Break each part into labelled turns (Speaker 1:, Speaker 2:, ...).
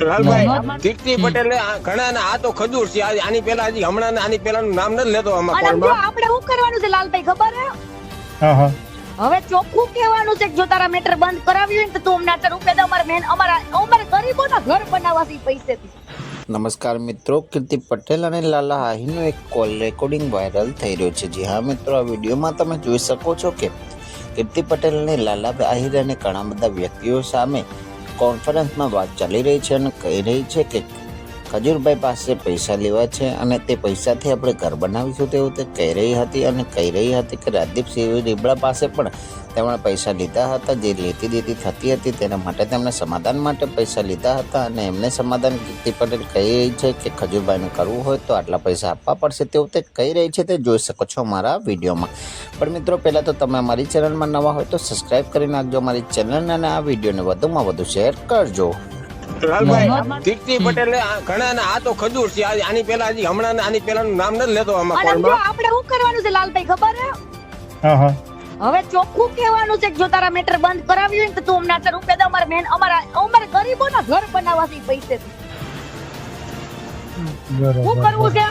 Speaker 1: લાલભાઈ દીપ્તિ પટેલ ઘણા ને આ તો ખજૂર છે. આની પેલા હજી હમણાં આની પેલા નામ નથી લેતો આમાં કોલમાં
Speaker 2: આપણે શું કરવાનું છે લાલભાઈ ખબર હે
Speaker 3: હા હા.
Speaker 2: હવે ચોખ્ખું કહેવાનું છે કે જો તારા મેટર બંધ કરાવી હોય તો તું અમને આટલા રૂપિયા દે અમારે મેન અમારા અમારે ગરીબોના ઘર બનાવવા છે ઈ પૈસેથી.
Speaker 4: નમસ્કાર મિત્રો કીર્તિ પટેલ અને લાલા હાહીનો એક કોલ રેકોર્ડિંગ વાયરલ થઈ રહ્યો છે. જી હા મિત્રો આ વિડીયોમાં તમે જોઈ શકો છો કે કીર્તિ પટેલ અને લાલા આહિર અને ઘણા બધા વ્યક્તિઓ સામે કોન્ફરન્સમાં વાત ચાલી રહી છે અને કહી રહી છે કે ખજૂરભાઈ પાસે પૈસા લેવા છે અને તે પૈસાથી આપણે ઘર બનાવીશું તેવું તે કહી રહી હતી અને કહી રહી હતી કે રાજદીપસિંહ રીબડા પાસે પણ તેમણે પૈસા લીધા હતા. જે લેતી દેતી થતી હતી તેના માટે તેમણે સમાધાન માટે પૈસા લીધા હતા અને એમને સમાધાન કીર્તિ પટેલ કહી રહી છે કે ખજૂરભાઈને કરવું હોય તો આટલા પૈસા આપવા પડશે તેવું તે કહી રહી છે. તે જોઈ શકો છો મારા વિડીયોમાં. પણ મિત્રો, પહેલાં તો તમે અમારી ચેનલમાં નવા હોય તો સબસ્ક્રાઇબ કરી નાખજો, અમારી ચેનલ અને આ વિડીયોને વધુમાં વધુ શેર કરજો.
Speaker 1: દીપ્તિ પટેલ ઘણા ને આ તો ખજૂર છે. આની પેલા હજી હમણાં આની પેલા નામ નથી લેતો આમાં કોલમાં
Speaker 2: આપણે શું કરવાનું છે લાલભાઈ ખબર હે
Speaker 3: હા હા.
Speaker 2: હવે ચોખ્ખું કહેવાનું છે કે જો તારા મેટર બંધ કરાવી હોય ને તો તું અમને અત્યારે રૂપિયા દે અમારે મેન અમારા અમારે ગરીબોના ઘર બનાવવાથી પૈસે. શું કરવું છે?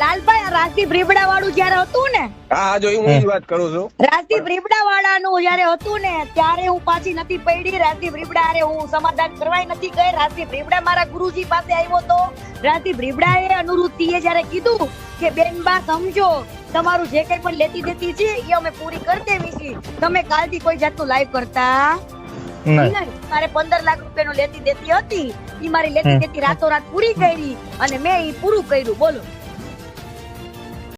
Speaker 2: લાલભાઈ આ રાજદીપ રીબડા વાળું જયારે હતું ને?
Speaker 1: હા જો હું વાત કરું છું.
Speaker 2: રાજદીપ રીબડા વાળાનું જયારે હતું ને ત્યારે હું પાછી નથી પડી. રાજદીપ રીબડા અરે હું સમાધાન કરવાય નથી ગઈ. રાજદીપ રીબડા મારા ગુરુજી પાસે આવ્યો તો રાજદીપ રીબડાએ અનુરૂતિએ જયારે કીધું કે બેનબા સમજો તમારું જે કઈ પણ લેતી દેતી છે એ અમે પૂરી કરી દેવી છે. તમે કાલથી કોઈ જાતનું લાઈવ કરતા
Speaker 3: નહીં.
Speaker 2: નહીં. મારે પંદર લાખ રૂપિયાનું લેતી દેતી હતી. એ મારી લેતી દેતી રાતોરાત પૂરી કરી અને મેં ઈ પૂરું કર્યું. બોલો.